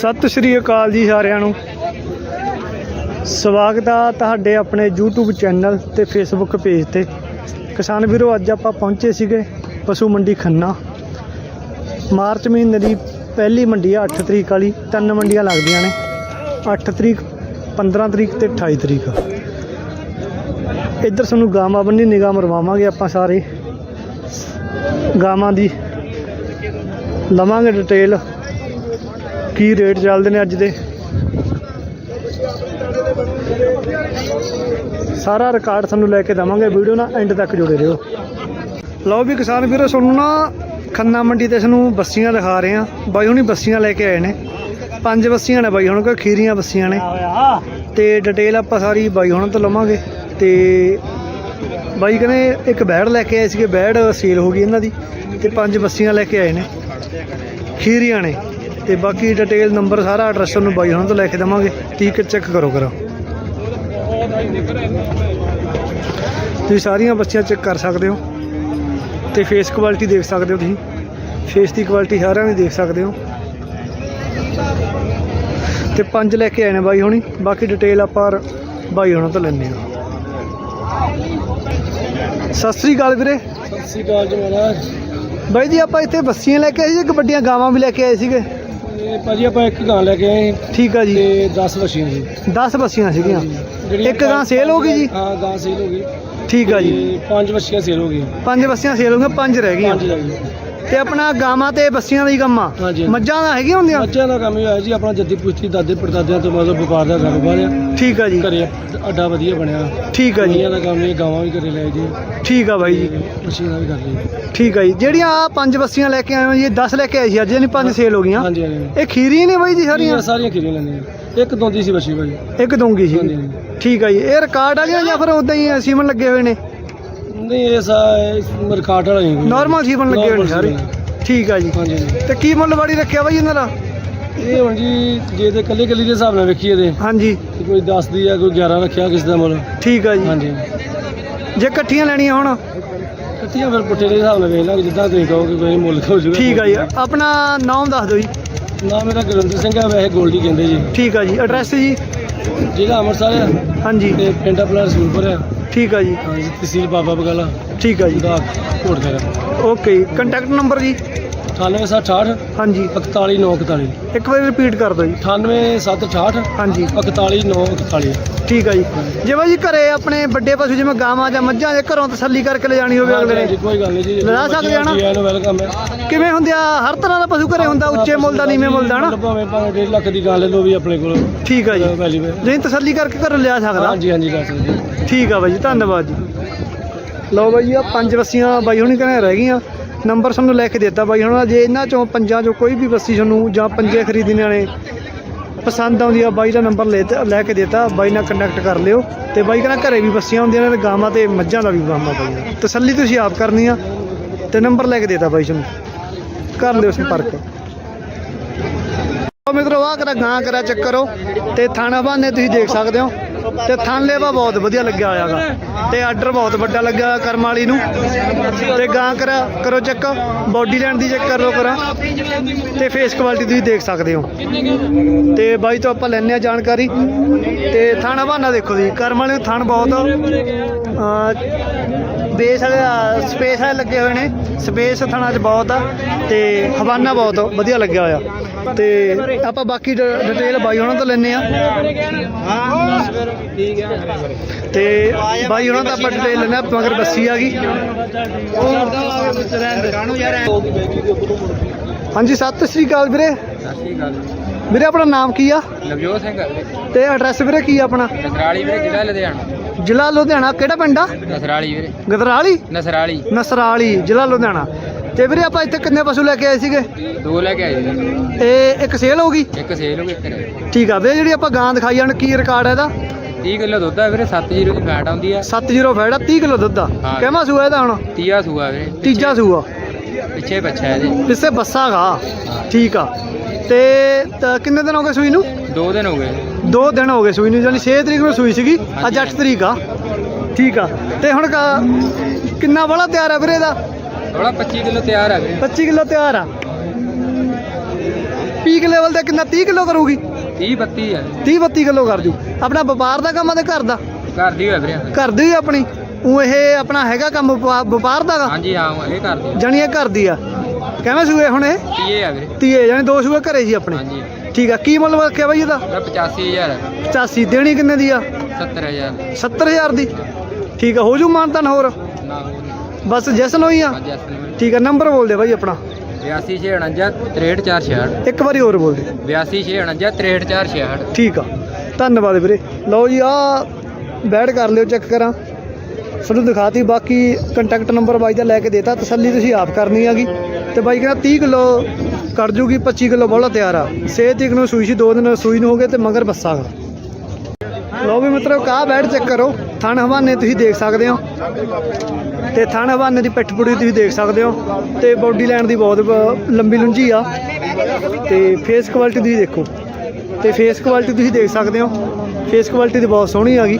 ਸਤਿ ਸ਼੍ਰੀ ਅਕਾਲ ਜੀ ਸਾਰਿਆਂ ਨੂੰ। ਸਵਾਗਤ ਆ ਤੁਹਾਡੇ ਆਪਣੇ YouTube ਚੈਨਲ ਤੇ Facebook ਪੇਜ ਤੇ। ਕਿਸਾਨ ਵੀਰੋ, ਅੱਜ ਆਪਾਂ ਪਹੁੰਚੇ ਸੀਗੇ ਪਸ਼ੂ ਮੰਡੀ ਖੰਨਾ। ਮਾਰਚ ਮਹੀਨੇ ਦੀ ਪਹਿਲੀ ਮੰਡੀ ਆ 8 ਤਰੀਕ ਵਾਲੀ। ਤਿੰਨ ਮੰਡੀਆਂ ਲੱਗਦੀਆਂ ਨੇ। 8 ਤਰੀਕ 15 ਤਰੀਕ ਤੇ 28 ਤਰੀਕ। ਇੱਧਰ ਸਾਨੂੰ ਗਾਵਾਂ ਬੰਨੀ ਨਿਗਾਹ ਮਰਵਾਵਾਂਗੇ ਆਪਾਂ ਸਾਰੇ। ਗਾਵਾਂ ਦੀ ਲਵਾਂਗੇ ਡਿਟੇਲ ਕੀ ਰੇਟ ਚੱਲਦੇ ਨੇ ਅੱਜ ਦੇ? ਸਾਰਾ ਰਿਕਾਰਡ ਤੁਹਾਨੂੰ ਲੈ ਕੇ ਦਵਾਂਗੇ, ਵੀਡੀਓ ਨਾਲ ਐਂਡ ਤੱਕ ਜੁੜੇ ਰਹੋ। ਲਓ ਵੀ ਕਿਸਾਨ ਵੀਰੋ, ਤੁਹਾਨੂੰ ਨਾ ਖੰਨਾ ਮੰਡੀ ਤੇ ਸਾਨੂੰ ਬੱਸੀਆਂ ਦਿਖਾ ਰਹੇ ਆ ਬਾਈ ਹੁਣੀ ਬੱਸੀਆਂ ਲੈ ਕੇ ਆਏ ਨੇ। ਪੰਜ ਬੱਸੀਆਂ ਨੇ ਬਾਈ ਹੁਣ ਕੋ ਖੀਰੀਆਂ ਬੱਸੀਆਂ ਨੇ। ਤੇ ਡਿਟੇਲ ਆਪਾਂ ਸਾਰੀ ਬਾਈ ਹੁਣ ਤੋਂ ਲਵਾਂਗੇ। ਤੇ ਬਾਈ ਕਹਿੰਦੇ ਇੱਕ ਬੈੜ ਲੈ ਕੇ ਆਏ ਸੀਗੇ, ਬੈੜ ਸੇਲ ਹੋ ਗਈ ਇਹਨਾਂ ਦੀ। ਤੇ ਪੰਜ ਬੱਸੀਆਂ ਲੈ ਕੇ ਆਏ ਨੇ। ਖੀਰੀਆਂ ਨੇ। ਤੇ ਬਾਕੀ ਡਿਟੇਲ ਨੰਬਰ ਸਾਰਾ ਐਡਰੈਸ ਤੁਹਾਨੂੰ ਬਾਈ ਹੁਣ ਤੋਂ ਲੈ ਕੇ ਦੇਵਾਂਗੇ। ਠੀਕ ਚੈੱਕ ਕਰੋ ਕਰੋ। ਤੁਸੀਂ ਸਾਰੀਆਂ ਬੱਚੀਆਂ ਚੈੱਕ ਕਰ ਸਕਦੇ ਹੋ ਤੇ ਫੇਸ ਕੁਆਲਿਟੀ ਦੇਖ ਸਕਦੇ ਹੋ ਤੁਸੀਂ। ਫੇਸ ਦੀ ਕੁਆਲਿਟੀ ਸਾਰਿਆਂ ਦੀ ਦੇਖ ਸਕਦੇ ਹੋ। ਤੇ ਪੰਜ ਲੈ ਕੇ ਆਏ ਨੇ ਬਾਈ ਹੁਣੀ। ਬਾਕੀ ਡਿਟੇਲ ਆਪਾਂ ਬਾਈ ਹੁਣਾਂ ਤੋਂ ਲੈਣੇ ਆ ਸਤਿ ਸ੍ਰੀ ਅਕਾਲ ਵੀਰੇ। ਸਤਿ ਸ਼੍ਰੀ ਅਕਾਲ ਜੀ ਮਹਾਰਾਜ। ਬਾਈ ਜੀ ਆਪਾਂ ਇੱਥੇ ਬੱਸੀਆਂ ਲੈ ਕੇ ਆਏ ਸੀ ਕਿ ਵੱਡੀਆਂ ਗਾਵਾਂ ਵੀ ਲੈ ਕੇ ਆਏ ਸੀਗੇ? ਇਹ ਭਾਜੀ ਆਪਾਂ ਇੱਕ ਗਾਂ ਲੈ ਕੇ ਆਏ ਠੀਕ ਆ ਜੀ। ਤੇ 10 ਵਸ਼ੀਆਂ ਜੀ 10 ਬੱਸੀਆਂ ਸੀਗੀਆਂ। ਇੱਕ ਗਾਂ ਸੇਲ ਹੋ ਗਈ ਜੀ? ਹਾਂ ਗਾਂ ਸੇਲ ਹੋ ਗਈ। ਠੀਕ ਆ ਜੀ। ਤੇ ਪੰਜ ਵਸ਼ੀਆਂ ਸੇਲ ਹੋ ਗਈਆਂ। ਪੰਜ ਬੱਸੀਆਂ ਸੇਲ ਹੋ ਗਈਆਂ ਪੰਜ ਰਹਿ ਗਈਆਂ। ਪੰਜ ਰਹਿ ਗਈਆਂ। ਤੇ ਆਪਣਾ ਗਾਵਾਂ ਤੇ ਬੱਸੀਆਂ ਦਾ ਹੀ ਕੰਮ ਆ। ਹਾਂਜੀ। ਮੱਝਾਂ ਦਾ ਹੈਗੀਆਂ ਹੁੰਦੀਆਂ? ਬੱਚਿਆਂ ਦਾ ਕੰਮ ਹੀ ਹੋਇਆ ਜੀ ਆਪਣਾ ਜੱਦੀ ਪੁਸ਼ਤੀ ਦਾਦੇ ਪੜਦਾਦਿਆਂ ਤੋਂ ਮਤਲਬ ਵਪਾਰ ਦਾ ਕਾਰੋਬਾਰ ਆ। ਠੀਕ ਆ ਜੀ। ਘਰੇ ਅੱਡਾ ਵਧੀਆ ਬਣਿਆ। ਠੀਕ ਆ ਜੀ। ਦਾ ਕੰਮ ਇਹ ਗਾਵਾਂ ਵੀ ਘਰੇ ਲੈ ਜੀ। ਠੀਕ ਆ ਬਾਈ ਜੀ। ਮਸ਼ੀਨਾਂ ਵੀ ਕਰ ਲਈ। ਠੀਕ ਆ ਜੀ। ਜਿਹੜੀਆਂ ਆਹ ਪੰਜ ਬੱਸੀਆਂ ਲੈ ਕੇ ਆਏ ਹੋ ਜੀ 10 ਲੈ ਕੇ ਆਏ ਸੀ ਅੱਜ ਨਹੀਂ ਪੰਜ ਸੇਲ ਹੋ ਗਈਆਂ। ਹਾਂਜੀ ਹਾਂਜੀ। ਇਹ ਖੀਰੀ ਨੇ ਬਾਈ ਜੀ ਸਾਰੀਆਂ? ਸਾਰੀਆਂ ਸਾਰੀਆਂ ਖੀਰੀਆਂ ਇੱਕ ਦੋਂਦੀ ਸੀ ਬੱਚੀ ਭਾਜੀ ਇੱਕ ਦੂੰਗੀ ਸੀ। ਹਾਂਜੀ ਹਾਂਜੀ। ਠੀਕ ਆ ਜੀ। ਇਹ ਰਿਕਾਰਡ ਵਾਲੀਆਂ ਜਾਂ ਫਿਰ ਉਦਾਂ ਹੀ ਸੀਮਨ ਲੱਗੇ ਹੋਏ ਨੇ? ਨਹੀਂ ਇਹ ਸਾ ਮਰਕਾਟ ਵਾਲਾ ਨਹੀਂ ਨਾਰਮਲ ਸੀਮਨ ਲੱਗੇ ਹੋਏ ਨੇ ਸਾਰੇ। ਠੀਕ ਆ ਜੀ। ਹਾਂਜੀ ਤੇ ਕੀ ਮੁੱਲ ਵਾੜੀ ਰੱਖਿਆ ਬਾਈ ਇਹਨਾਂ ਦਾ? ਇਹ ਹੁਣ ਜੀ ਜੇ ਤੇ ਕੱਲੇ ਕੱਲੀ ਦੇ ਹਿਸਾਬ ਨਾਲ ਵੇਖੀਏ ਤੇ। ਹਾਂਜੀ। ਕੋਈ 10 ਦੀ ਆ ਕੋਈ 11 ਰੱਖਿਆ ਕਿਸ ਦਾ ਮੁੱਲ। ਠੀਕ ਆ ਜੀ। ਹਾਂਜੀ। ਜੇ ਇਕੱਠੀਆਂ ਲੈਣੀਆਂ ਹੁਣ? ਕੱਤੀਆਂ ਫਿਰ ਪੁੱਠੇ ਦੇ ਹਿਸਾਬ ਨਾਲ ਵੇਖ ਲਾਂਗੇ ਜਿੱਦਾਂ ਤੁਸੀਂ ਕਹੋਗੇ ਕੋਈ ਮੁੱਲ ਹੋ ਠੀਕ ਆ ਜੀ। ਆਪਣਾ ਨਾਮ ਦੱਸ ਦਿਓ ਜੀ। ਨਾਮ ਮੇਰਾ ਗੁਰਿੰਦਰ ਸਿੰਘ ਹੈ ਵੈਸੇ ਗੋਲਡੀ ਕਹਿੰਦੇ ਜੀ। ਠੀਕ ਆ ਜੀ। ਐਡਰੈਸ ਜੀ। ਜ਼ਿਲ੍ਹਾ ਅੰਮ੍ਰਿਤਸਰ ਆ। ਹਾਂਜੀ। ਤੇ ਪਿੰਡ ਆਪਣਾ ਰਸੂਲਪੁਰ ਆ। ਠੀਕ ਆ ਜੀ। ਹਾਂਜੀ ਤਹਿਸੀਲ ਬਾਬਾ ਬਗਾਲਾ। ਠੀਕ ਆ ਜੀ। ਦਾ ਕੋਟ ਕਰਾ ਓਕੇ ਜੀ ਕੰਟੈਕਟ ਨੰਬਰ ਜੀ। 9868 ਹਾਂਜੀ। 41941 ਇੱਕ ਵਾਰੀ ਰਿਪੀਟ ਕਰ ਦਿਓ ਜੀ। 98768 ਹਾਂਜੀ। 41941 ਠੀਕ ਆ ਜੀ। ਜੇ ਬਾਈ ਜੀ ਘਰੇ ਆਪਣੇ ਵੱਡੇ ਪਸ਼ੂ ਜਿਵੇਂ ਗਾਵਾਂ ਜਾਂ ਮੱਝਾਂ ਦੇ ਘਰੋਂ ਤਸੱਲੀ ਕਰਕੇ ਲਿਜਾਣੀ ਹੋਵੇ ਅਗਲੇ ਨੇ? ਕੋਈ ਗੱਲ ਨਹੀਂ ਜੀ। ਲਿਜਾ ਸਕਦੇ ਆ ਨਾ? ਜੀ ਇਹਨੂੰ ਵੈਲਕਮ ਹੈ। ਕਿਵੇਂ ਹੁੰਦੇ ਆ? ਹਰ ਤਰ੍ਹਾਂ ਦਾ ਪਸ਼ੂ ਘਰੇ ਹੁੰਦਾ ਉੱਚੇ ਮੁੱਲ ਦਾ ਨੀਵੇਂ ਮੁੱਲ ਦਾ ਨਾ ਭਾਵੇਂ ਭਾਵੇਂ 1.5 ਲੱਖ ਦੀ ਗੱਲ ਲੈ ਲਓ ਵੀ ਆਪਣੇ ਕੋਲ ਠੀਕ ਆ ਜੀ। ਜੇ ਤਸੱਲੀ ਕਰਕੇ ਘਰੋਂ ਲਿਆ ਸਕਦਾ। ਹਾਂਜੀ ਹਾਂਜੀ ਠੀਕ ਆ ਬਾਈ ਜੀ ਧੰਨਵਾਦ ਜੀ। ਲਓ ਬਾਈ ਆ ਪੰਜ ਬੱਸੀਆਂ ਬਾਈ ਹੁਣੀ ਕਹਿੰਦੇ ਰਹਿ ਗਈਆਂ। ਨੰਬਰ ਤੁਹਾਨੂੰ ਲੈ ਕੇ ਦਿੱਤਾ ਬਾਈ, ਹੁਣ ਜੇ ਇਹਨਾਂ ਚੋਂ ਪੰਜਾਂ ਚੋਂ ਕੋਈ ਵੀ ਬੱਸੀ ਤੁਹਾਨੂੰ ਜਾਂ ਪੰਜੇ ਖਰੀਦਣੀਆਂ ਨੇ ਪਸੰਦ ਆਉਂਦੀ ਆ, ਬਾਈ ਦਾ ਨੰਬਰ ਲੈ ਲੈ ਕੇ ਦਿੱਤਾ, ਬਾਈ ਨਾਲ ਕੰਟੈਕਟ ਕਰ ਲਿਓ। ਤੇ ਬਾਈ ਕਹਿੰਦਾ ਘਰੇ ਵੀ ਬੱਸੀਆਂ ਹੁੰਦੀਆਂ ਨੇ ਗਾਵਾਂ ਤੇ ਮੱਝਾਂ ਦਾ ਵੀ ਗਾਵਾਂ ਪਾਈਆਂ ਤਸੱਲੀ ਤੁਸੀਂ ਆਪ ਕਰਨੀ ਆ ਤੇ ਨੰਬਰ ਲੈ ਕੇ ਦਿੱਤਾ ਬਾਈ ਤੁਹਾਨੂੰ ਕਰ ਲਿਓ ਸੰਪਰਕ ਉਹ ਮਿੱਤਰੋ ਆ ਕਰਾ ਗਾਂ ਕਰਾ ਚੱਕ ਕਰੋ ਤੇ ਥਾਣਾ ਬਾਨੇ ਤੁਸੀਂ ਦੇਖ ਸਕਦੇ ਹੋ। ਤੇ ਥਣ ਲੇਵਾ ਬਹੁਤ ਵਧੀਆ ਲੱਗਿਆ ਹੋਇਆਗਾ ਤੇ ਆਰਡਰ ਬਹੁਤ ਵੱਡਾ ਲੱਗਾ ਕਰਮ ਵਾਲੀ ਨੂੰ। ਤੇ ਗਾਂ ਕਰਾ, ਕਰੋ ਚੱਕ ਬਾਡੀ ਲੈਣ ਦੀ ਚੈੱਕ ਕਰ ਲਓ ਕਰਾ। ਤੇ ਫੇਸ ਕੁਆਲਿਟੀ ਤੁਸੀਂ ਦੇਖ ਸਕਦੇ ਹੋ। ਤੇ ਬਾਈ ਤੋਂ ਆਪਾਂ ਲੈਣੇ ਆ ਜਾਣਕਾਰੀ। ਤੇ ਥਾਣਾ ਬਹਾਨਾ ਦੇਖੋ ਜੀ, ਕਰਮ ਵਾਲੇ ਨੂੰ ਥਣ ਬਹੁਤ ਬੇਸ ਵਾਲੇ ਸਪੇਸ ਵਾਲੇ ਲੱਗੇ ਹੋਏ ਨੇ। ਸਪੇਸ ਥਣਾ 'ਚ ਬਹੁਤ ਆ ਤੇ ਹਵਾਨਾ ਬਹੁਤ ਵਧੀਆ ਲੱਗਿਆ ਹੋਇਆ। ਤੇ ਆਪਾਂ ਬਾਕੀ ਡਿਟੇਲ ਬਾਈ ਉਹਨਾਂ ਤੋਂ ਲੈਣੇ ਆ ਤੇ ਬਾਈ ਉਹਨਾਂ ਦਾ ਆਪਾਂ ਡਿਟੇਲ ਲੈਣਾ ਮਗਰ ਬੱਸੀ ਆ ਗਈ। ਹਾਂਜੀ ਸਤਿ ਸ੍ਰੀ ਅਕਾਲ ਵੀਰੇ। ਵੀਰੇ ਆਪਣਾ ਨਾਮ ਕੀ ਆ? ਨਵਜੋਤ ਸਿੰਘ ਤੇ ਐਡਰੈਸ ਵੀਰੇ ਕੀ ਆ ਆਪਣਾ? ਨਸਰਾਲੀ ਵੀਰੇ ਜ਼ਿਲ੍ਹਾ ਲੁਧਿਆਣਾ। ਜ਼ਿਲ੍ਹਾ ਲੁਧਿਆਣਾ ਕਿਹੜਾ ਪਿੰਡ ਆ? ਨਸਰਾਲੀ ਵੀਰੇ। ਗਦਰਾਲੀ? ਨਸਰਾਲੀ। ਨਸਰਾਲੀ ਜ਼ਿਲ੍ਹਾ ਲੁਧਿਆਣਾ। ਤੇ ਵੀਰੇ ਆਪਾਂ ਇੱਥੇ ਕਿੰਨੇ ਪਸ਼ੂ ਲੈ ਕੇ ਆਏ ਸੀਗੇ? ਦੋ ਲੈ ਕੇ ਆਏ ਜੀ। ਇਹ ਇੱਕ ਸੇਲ ਹੋ ਗਈ? ਇੱਕ ਸੇਲ ਹੋ ਗਈ ਇੱਕ ਠੀਕ ਆ ਵੀਰੇ ਜਿਹੜੀ ਆਪਾਂ ਗਾਂ ਦਿਖਾਈ ਜਾਣ ਕੀ ਰਿਕਾਰਡ ਹੈ ਇਹਦਾ? 30 ਕਿਲੋ ਦੁੱਧ ਆ ਵੀਰੇ 70 ਦੀ ਫੈਟ ਆਉਂਦੀ ਆ। 70 ਫੈੜਾ 30 ਕਿਲੋ ਦੁੱਧ ਆ। ਹਾਂ। ਕਿਵੇਂ ਸੂਆ ਇਹਦਾ ਹੁਣ? ਤੀਆ ਸੂਆ ਵੀਰੇ ਤੀਜਾ ਸੂਆ। ਪਿੱਛੇ ਬੱਚਾ ਇਹਦੇ ਪਿੱਛੇ ਬੱਸਾਗਾ ਠੀਕ ਆ। ਤੇ ਤਾਂ ਕਿੰਨੇ ਦਿਨ ਹੋ ਗਏ ਸੂਈ ਨੂੰ? ਦੋ ਦਿਨ ਹੋ ਗਏ। ਦੋ ਦਿਨ ਹੋ ਗਏ ਸੂਈ ਨੂੰ ਯਾਨੀ 6 ਤਰੀਕ ਨੂੰ ਸੂਈ ਸੀਗੀ ਅੱਜ 8 ਤਰੀਕ ਆ। ਠੀਕ ਆ। ਤੇ ਹੁਣ ਕਾ- ਕਿੰਨਾ ਵਾਲਾ ਤਿਆਰ ਆ ਵੀਰੇ ਇਹਦਾ? ਥੋੜਾ 25 ਕਿਲੋ ਤਿਆਰ ਆ ਵੀਰੇ। 25 ਕਿਲੋ ਤਿਆਰ ਆ। ਪੀਕ ਲੈਵਲ ਤੇ ਕਿੰਨਾ 30 ਕਿਲੋ ਕਰੂਗੀ? 30 32 ਆ। 30 32 ਕਿਲੋ ਕਰ ਜੂ। ਆਪਣਾ ਵਪਾਰ ਦਾ ਕੰਮ ਆ ਤੇ ਘਰ ਦਾ? ਘਰ ਦੀ ਹੋਇਆ ਵੀਰੇ। ਘਰ ਦੀ ਹੀ ਆਪਣੀ। ਉਹ ਇਹ ਆਪਣਾ ਹੈਗਾ ਕੰਮ ਵਪਾ- ਵਪਾਰ ਦਾ ਗਾ? ਹਾਂਜੀ ਹਾਂ ਇਹ ਘਰ ਦੀ ਜਾਣੀ ਇਹ ਘਰ ਦੀ ਆ। ਕਿਵੇਂ ਸੂਏ ਹੁਣ ਇਹ? ਤੀਏ ਆ ਵੀਰੇ। ਤੀਏ ਜਾਣੀ ਦੋ ਸੂਏ ਘਰੇ ਜੀ ਆਪਣੇ? ਹਾਂਜੀ। ਠੀਕ ਆ ਕੀ ਮੁੱਲ ਰੱਖਿਆ ਬਾਈ ਇਹਦਾ? ਉਹਦਾ 85000 85 ਦੇਣੀ ਕਿੰਨੇ ਦੀ ਆ? 70000 70000 ਦੀ। ਠੀਕ ਆ ਹੋ ਜੂ ਮਾਨਤਨ ਹੋਰ? ਨਾ ਹੋਰ ਬਸ ਜੈਸਨ ਹੋਈ ਆ? ਹਾਂਜੀ ਅਸਲ ਠੀਕ ਆ ਨੰਬਰ ਬੋਲ ਦੇ ਬਾਈ ਆਪਣਾ। 8249 63466 ਇੱਕ ਵਾਰੀ ਹੋਰ ਬੋਲ ਦੇ। 8249 63466 ਠੀਕ ਆ ਧੰਨਵਾਦ ਵੀਰੇ। ਲਓ ਜੀ ਆ ਬੈਡ ਕਰ ਲਿਓ ਚੈੱਕ ਕਰਾਂ। ਤੁਹਾਨੂੰ ਦਿਖਾਤੀ, ਬਾਕੀ ਕੰਟੈਕਟ ਨੰਬਰ ਬਾਈ ਦਾ ਲੈ ਕੇ ਦੇਤਾ, ਤਸੱਲੀ ਤੁਸੀਂ ਆਪ ਕਰਨੀ ਹੈਗੀ। ਤੇ ਬਾਈ ਕਹਿੰਦਾ 30 ਕਿਲੋ ਕਰ ਜੂਗੀ 25 ਕਿਲੋ ਬੋਲਾ ਤਿਆਰ ਆ। ਸੇਹ ਤਰੀਕ ਨੂੰ ਸੂਈ ਸੀ, ਦੋ ਦਿਨ ਸੂਈ ਨੂੰ ਹੋ ਗਏ ਤੇ ਮਗਰ ਬੱਸਾ। ਗਾ ਲਓ ਵੀ ਮਤਲਬ ਕਾ ਬੈਠ ਚੈੱਕ ਕਰੋ। ਥਣ ਹਵਾਨੇ ਤੁਸੀਂ ਦੇਖ ਸਕਦੇ ਹੋ। ਤੇ ਥਣ ਹਵਾਨੇ ਦੀ ਪਿੱਠ ਪੁੜੀ ਤੁਸੀਂ ਦੇਖ ਸਕਦੇ ਹੋ। ਤੇ ਬੋਡੀ ਲਾਈਨ ਦੀ ਬਹੁਤ ਬ- ਲੰਬੀ ਲੁੰਜੀ ਆ। ਤੇ ਫੇਸ ਕੁਆਲਿਟੀ ਤੁਸੀਂ ਦੇਖੋ। ਤੇ ਫੇਸ ਕੁਆਲਿਟੀ ਤੁਸੀਂ ਦੇਖ ਸਕਦੇ ਹੋ। ਫੇਸ ਕੁਆਲਿਟੀ ਦੀ ਬਹੁਤ ਸੋਹਣੀ ਆ ਗਈ।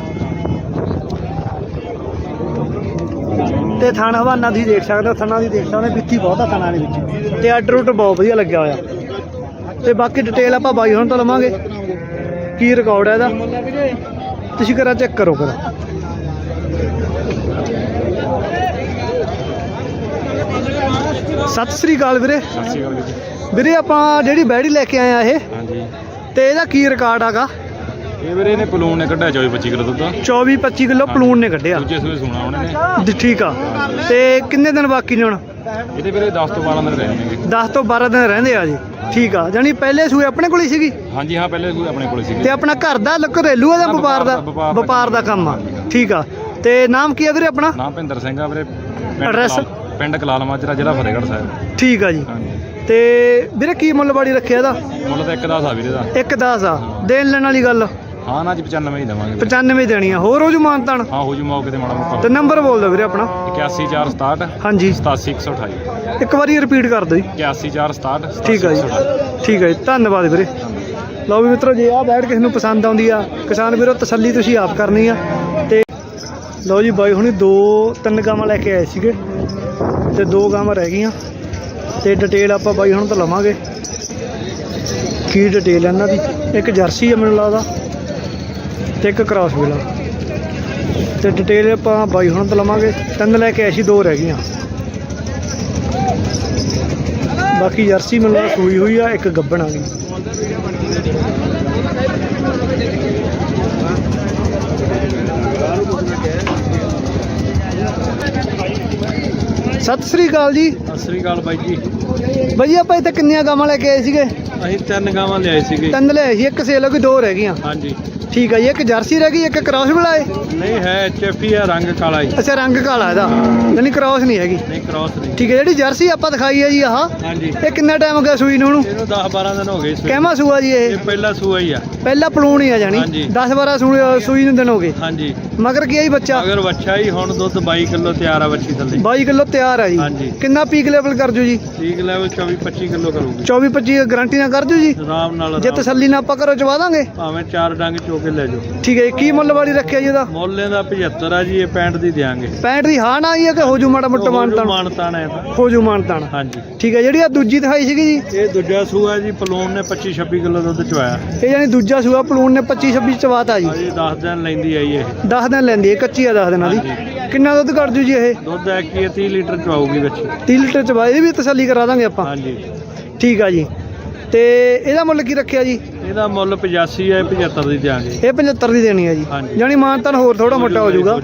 ਤੇ ਥਣ ਹਵਾਨਾ ਤੁਸੀਂ ਦੇਖ ਸਕਦੇ ਹੋ ਥਣਾ ਦੀ ਦੇਖ ਸਕਦੇ ਹੋ ਵਿੱਥੀ ਬਹੁਤ ਆ ਥਣਾ ਦੇ ਵਿੱਚ। ਤੇ ਅੱਡ ਰੂਟ ਬਹੁਤ ਵਧੀਆ ਲੱਗਿਆ ਹੋਇਆ। ਤੇ ਬਾਕੀ ਡਿਟੇਲ ਆਪਾਂ ਬਾਈ ਹੁਣ ਤੋਂ ਲਵਾਂਗੇ ਕੀ ਰਿਕਾਰਡ ਹੈ ਇਹਦਾ। ਤੁਸੀਂ ਕਰਾ ਚੈੱਕ ਕਰੋ ਕਰਾ ਸਤਿ ਸ੍ਰੀ ਅਕਾਲ ਵੀਰੇ। ਵੀਰੇ ਆਪਾਂ ਜਿਹੜੀ ਬੈੜੀ ਲੈ ਕੇ ਆਏ ਆ ਇਹ ਹਾਂਜੀ। ਤੇ ਇਹਦਾ ਕੀ ਰਿਕਾਰਡ ਆਗਾ? ਇਹ ਵੀਰੇ ਇਹਨੇ ਪਲੂਨ ਨੇ ਕੱਢਿਆ 24 25 ਕਿਲੋ ਦੁੱਧ। 24 25 ਕਿਲੋ ਪਲੂਣ ਨੇ ਕੱਢਿਆ। ਦੂਜੇ ਸੂਏ ਸੁਣਾ ਉਹਨੇ ਨੇ। ਜੀ, ਠੀਕ ਆ। ਤੇ ਕਿੰਨੇ ਦਿਨ ਬਾਕੀ ਨੇ ਹੁਣ? ਇਹਦੇ ਵੀਰੇ 10 ਤੋਂ 12 ਦਿਨ ਰਹਿਣਗੇ 10 ਤੋਂ 12 ਦਿਨ ਰਹਿੰਦੇ ਆ ਜੀ। ਠੀਕ ਆ। ਜਾਨੀ ਪਹਿਲੇ ਸੂਏ ਆਪਣੇ ਕੋਲ ਹੀ ਸੀਗੀ? ਹਾਂਜੀ ਹਾਂ ਪਹਿਲੇ ਸੂਏ ਆਪਣੇ ਕੋਲ ਸੀਗੇ। ਤੇ ਆਪਣਾ ਘਰ ਦਾ ਲ- ਘਰੇਲੂ ਆ ਜਾਂ ਹਾਂ, ਵਪਾਰ ਦਾ? ਵਪਾਰ ਦਾ ਵਪਾਰ ਦਾ ਕੰਮ ਆ। ਠੀਕ ਆ। ਤੇ ਨਾਮ ਕੀ ਆ ਵੀਰੇ ਆਪਣਾ? ਨਾਮ ਭਿੰਦਰ ਸਿੰਘ ਆ ਵੀਰੇ। ਪਿੰਡ Address? ਕਲਾਲ- ਪਿੰਡ ਕਲਾਲ ਮਾਜਰਾ ਜ਼ਿਲ੍ਹਾ ਫਤਿਹਗੜ੍ਹ ਸਾਹਿਬ। ਠੀਕ ਆ ਜੀ। ਹਾਂਜੀ। ਤੇ ਵੀਰੇ ਕੀ ਮੁੱਲ ਬਾੜੀ ਰੱਖਿਆ ਇਹਦਾ? ਮੁੱਲ ਤਾਂ ਇੱਕ ਦਾ ਆ ਵੀਰੇ ਦਾ। ਇੱਕ 10 ਆ। ਦੇਣ ਲੈਣ ਵਾਲੀ ਗੱਲ? ਹਾਂ ਨਾ ਜੀ 95 ਹੀ ਦੇਵਾਂਗੇ ਵੀਰੇ। 95 ਦੇਣੀ ਆ ਹੋਰ ਹੋ ਜੂ ਮਾਨਤਾਨ? ਹਾਂ ਹੋ ਜੂ ਮੌਕੇ ਤੇ ਮਾੜਾ ਤੇ ਮੋਕਾ ਨੰਬਰ ਬੋਲ ਦਿਓ ਵੀਰੇ ਆਪਣਾ। 81467 ਹਾਂਜੀ। 87128 ਇੱਕ ਵਾਰੀ ਰਿਪੀਟ ਕਰ ਦਿਓ ਜੀ। 81467 ਠੀਕ ਆ ਜੀ। ਠੀਕ ਆ ਜੀ। ਧੰਨਵਾਦ ਵੀਰੇ। ਲਓ ਵੀ ਮਿੱਤਰੋ ਜੇ ਆ ਬੈਠ ਕਿਸੇ ਨੂੰ ਪਸੰਦ ਆਉਂਦੀ ਆ ਕਿਸਾਨ ਵੀਰੋ ਤਸੱਲੀ ਤੁਸੀਂ ਆਪ ਕਰਨੀ ਆ। ਤੇ ਲਓ ਜੀ ਬਾਈ ਹੁਣੀ ਦੋ ਤਿੰਨ ਗਾਵਾਂ ਲੈ ਕੇ ਆਏ ਸੀਗੇ ਤੇ ਦੋ ਗਾਵਾਂ ਰਹਿ ਗਈਆਂ। ਤੇ ਡਿਟੇਲ ਆਪਾਂ ਬਾਈ ਹੁਣ ਤੋਂ ਲਵਾਂਗੇ। ਕੀ ਡਿਟੇਲ ਇਹਨਾਂ ਦੀ? ਇੱਕ ਜਰਸੀ ਆ ਮੈਨੂੰ ਲੱਗਦਾ। ਤੇ ਇੱਕ ਕ੍ਰਾਸ ਵਿਲਾ ਤੇ ਡਿਟੇਲ ਆਪਾਂ ਬਾਈ ਹੁਣ ਤੋਂ ਲਵਾਂਗੇ। ਤਿੰਨ ਲੈ ਕੇ ਆਏ ਸੀ ਦੋ ਰਹਿ ਗਈਆਂ। ਬਾਕੀ ਜਰਸੀ ਲੱਗਦਾ ਸੂਈ ਹੋਈ ਆ ਇੱਕ ਗੱਬਣ ਆ ਗਈ। ਸਤਿ ਸ੍ਰੀ ਅਕਾਲ ਜੀ। ਸਤਿ ਸ੍ਰੀ ਅਕਾਲ ਬਾਈ ਜੀ। ਬਾਈ ਆਪਾਂ ਇੱਥੇ ਕਿੰਨੀਆਂ ਗਾਵਾਂ ਲੈ ਕੇ ਆਏ ਸੀਗੇ? ਅਸੀਂ ਤਿੰਨ ਗਾਵਾਂ ਲਿਆਏ ਸੀਗੇ। ਤਿੰਨ ਲੈ ਆਏ ਸੀ ਇੱਕ ਸੇਲ ਹੋ ਗਈ ਦੋ ਰਹਿ ਗਈਆਂ। ਹਾਂਜੀ। ਠੀਕ ਆ ਜੀ ਇੱਕ ਜਰਸੀ ਰਹਿ ਗਈ ਇੱਕ ਕ੍ਰਾਸ ਬੁਲਾਏ ਨਹੀਂ ਹੈ ਐਚਐਫਈ ਆ ਰੰਗ ਕਾਲਾ ਜੀ ਅੱਛਾ ਰੰਗ ਕਾਲਾ ਇਹਦਾ। ਯਾਨੀ ਕ੍ਰਾਸ ਨਹੀਂ ਹੈਗੀ। ਨਹੀਂ ਕ੍ਰਾਸ ਨਹੀਂ। ਠੀਕ ਹੈ ਜਿਹੜੀ ਜਰਸੀ ਆਪਾਂ ਦਿਖਾਈ ਹੈ ਜੀ ਆਹ ਹਾਂਜੀ। ਇਹ ਕਿੰਨਾ ਟਾਈਮ ਹੋ ਗਿਆ ਸੂਈ ਨੂੰ ਉਹਨੂੰ? ਇਹਨੂੰ 10 12 ਦਿਨ ਹੋ ਗਏ ਸੂਏ। ਕਹਿਮਾ ਸੂਆ ਜੀ ਇਹ? ਇਹ ਪਹਿਲਾ ਸੂਆ ਹੀ ਆ। ਪਹਿਲਾ ਪਲੂਣ ਹੀ ਆ ਜਾਣੀ। ਹਾਂਜੀ। 10 12 ਸੂਈ ਸੂਈ ਨੂੰ ਦਿਨ ਹੋ ਗਏ। ਹਾਂਜੀ। ਮਗਰ ਕੀ ਆਈ ਬੱਚਾ? ਅਗਰ ਵੱਛਾ ਹੀ ਹੁਣ ਦੁੱਧ 22 ਕਿਲੋ ਤਿਆਰ ਆ ਵੱਛੀ ਥੱਲੇ। 22 ਕਿਲੋ ਤਿਆਰ ਆ ਜੀ। ਹਾਂਜੀ। ਕਿੰਨਾ ਪੀਕ ਲੈਵਲ ਕਰ ਜੂ ਜੀ? ਠੀਕ ਲੈਵਲ 24 25 ਕਿਲੋ ਕਰੂਗੀ। 24 25 ਗਾਰੰਟੀ ਨਾਲ ਕਰ ਜੂ ਜੀ। ਆਰਾਮ ਨਾਲ ਜੇ। ਤਸੱਲੀ ਨਾਲ ਆਪਾਂ ਕਰੋ ਚਵਾ ਦਾਂਗੇ। ਭਾਵੇਂ ਚਾਰ ਡੰਗ ਚੋ ਕੇ ਲੈ ਜਾਓ। ਠੀਕ ਹੈ ਜੀ ਕੀ ਮੁੱਲ ਵਾਲੀ ਰੱਖਿਆ ਜੀ ਇਹਦਾ? ਮੁੱਲ ਇਹਦਾ 75 ਆ ਜੀ ਇਹ 65 ਦੀ ਦਿਆਂਗੇ। 65 ਦੀ ਹਾਂ ਨਾ ਆਈ ਹੈ ਕਿ ਹੋ ਜੂ ਮਾੜਾ ਮੋਟਾ ਮਾਨਤਾਨ? ਮਾਨਤਾਨ ਹੈ ਤਾਂ। ਹੋ ਜੂ ਮਾਨਤਾਨ। ਹਾਂਜੀ। ਠੀਕ ਹੈ ਜਿਹੜੀ ਆ ਦੂਜੀ ਦਿਖਾਈ ਸੀਗੀ ਜੀ ਇਹ ਦੂਜਾ ਸੂਆ ਜੀ ਪਲੂਨ ਨੇ 25 26 ਕਿਲੋ ਦੁੱਧ ਚਵਾਇਆ। ਇਹ ਜਾਨੀ ਦੂਜਾ ਸੂਆ ਪਲੂਣ ਨੇ 25 26 ਚਵਾਤਾ ਜੀ। ਅਜੇ 10 ਦਿਨ ਲੈਂਦੀ ਆਈ ਇਹ। 10 ਦਿਨ ਲੈਂਦੀ ਹੈ ਕੱਚੀ ਆ 10 ਦਿਨਾਂ ਦੀ। ਕਿੰਨਾ ਦੁੱਧ ਕੱਢ ਜੂ ਜੀ ਇਹ? ਦੁੱਧ ਹੈ ਕਿ 30 ਲੀਟਰ ਚਵਾਉਗੀ ਬੱਚੀ 30 ਲੀਟਰ ਚਵਾ ਇਹਦੀ ਵੀ ਤਸੱਲੀ ਕਰਾ ਦਾਂਗੇ ਆਪਾਂ। ਹਾਂਜੀ। ਠੀਕ ਆ ਜੀ। ਤੇ ਇਹਦਾ ਮੁੱਲ ਕੀ ਰੱਖਿਆ ਜੀ? ਇਹਦਾ ਮੁੱਲ 85 ਹੈ 75 ਦੀ ਦਿਆਂਗੇ। ਇਹ 75 ਦੀ ਦੇਣੀ ਹੈ ਜੀ। ਹਾਂਜੀ। ਜਾਨੀ ਮਾਨਤਾਨ ਹੋਰ ਥੋੜਾ ਮੋਟਾ ਹੋ ਜਾਊਗਾ।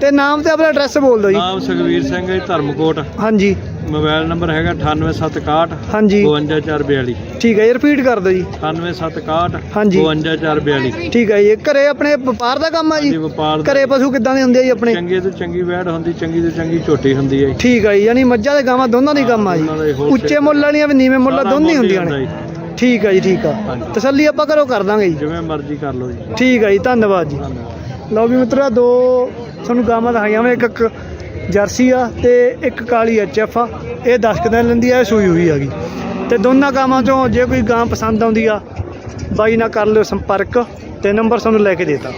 ਤੇ ਨਾਮ ਤੇ ਆਪਣਾ ਐਡਰੈਸ ਬੋਲ ਦਿਓ ਜੀ। ਨਾਮ ਸੁਖਵੀਰ ਸਿੰਘ ਹੈ ਧਰਮਕੋਟ। ਹਾਂਜੀ। ਮੋਬਾਈਲ ਨੰਬਰ ਹੈਗਾ 98761 ਹਾਂਜੀ। 52442 ਠੀਕ ਹੈ ਜੀ ਰਿਪੀਟ ਕਰ ਦਿਓ ਜੀ। 98761 ਹਾਂਜੀ। 52442 ਠੀਕ ਹੈ ਜੀ ਇਹ ਘਰੇ ਆਪਣੇ ਵਪਾਰ ਦਾ ਕੰਮ ਆ ਜੀ? ਵਪਾਰ ਦਾ। ਘਰੇ ਪਸ਼ੂ ਕਿੱਦਾਂ ਦੇ ਹੁੰਦੇ ਆ ਜੀ ਆਪਣੇ? ਚੰਗੇ ਤੋਂ ਚੰਗੀ ਵੈੜ ਹੁੰਦੀ ਚੰਗੀ ਤੋਂ ਚੰਗੀ ਝੋਟੀ ਹੁੰਦੀ ਹੈ। ਠੀਕ ਹੈ ਜੀ ਯਾਨੀ ਮੱਝਾਂ ਤੇ ਗਾਵਾਂ ਦੋਨਾਂ ਦੀ ਕੰਮ ਆ ਦੋਨਾਂ ਦਾ ਹੀ ਜੀ wholesale ਉੱਚੇ ਮੁੱਲ ਵਾਲੀਆਂ ਵੀ ਨੀਵੇਂ ਮੁੱਲ ਸਾਰਾ ਦੋਨੇ ਮੁੱਲ ਹੀ ਹੁੰਦੀਆਂ ਨੇ ਠੀਕ ਹੈ ਜੀ ਠੀਕ ਆ। ਹਾਂਜੀ। ਤਸੱਲੀ ਆਪਾਂ ਘਰੋਂ ਕਰ ਦਾਂਗੇ ਜੀ। ਜਿਵੇਂ ਮਰਜ਼ੀ ਕਰ ਲਓ ਜੀ। ਠੀਕ ਹੈ ਜੀ ਧੰਨਵਾਦ ਜੀ। ਧੰਨਵਾਦ। ਲਓ ਵੀ ਮਿੱਤਰਾ ਦੋ ਤੁਹਾਨੂੰ ਗਾਵਾਂ ਦਿਖਾਈਆਂ ਵਾ ਇੱਕ ਇੱਕ ਜਰਸੀ ਆ ਤੇ ਇੱਕ ਕਾਲੀ ਐਚ ਐਫ ਆ। ਇਹ 10 ਕੁ ਦਿਨ ਲੈਂਦੀ ਆ, ਇਹ ਸੂਈ ਹੋਈ ਹੈਗੀ ਤੇ ਦੋਨਾਂ ਗਾਵਾਂ ਚੋਂ ਜੇ ਕੋਈ ਗਾਂ ਪਸੰਦ ਆਉਂਦੀ ਆ, ਬਾਈ ਨਾਲ ਕਰ ਲਿਓ ਸੰਪਰਕ, ਤੇ ਨੰਬਰ ਤੁਹਾਨੂੰ ਲੈ ਕੇ ਦੇਤਾ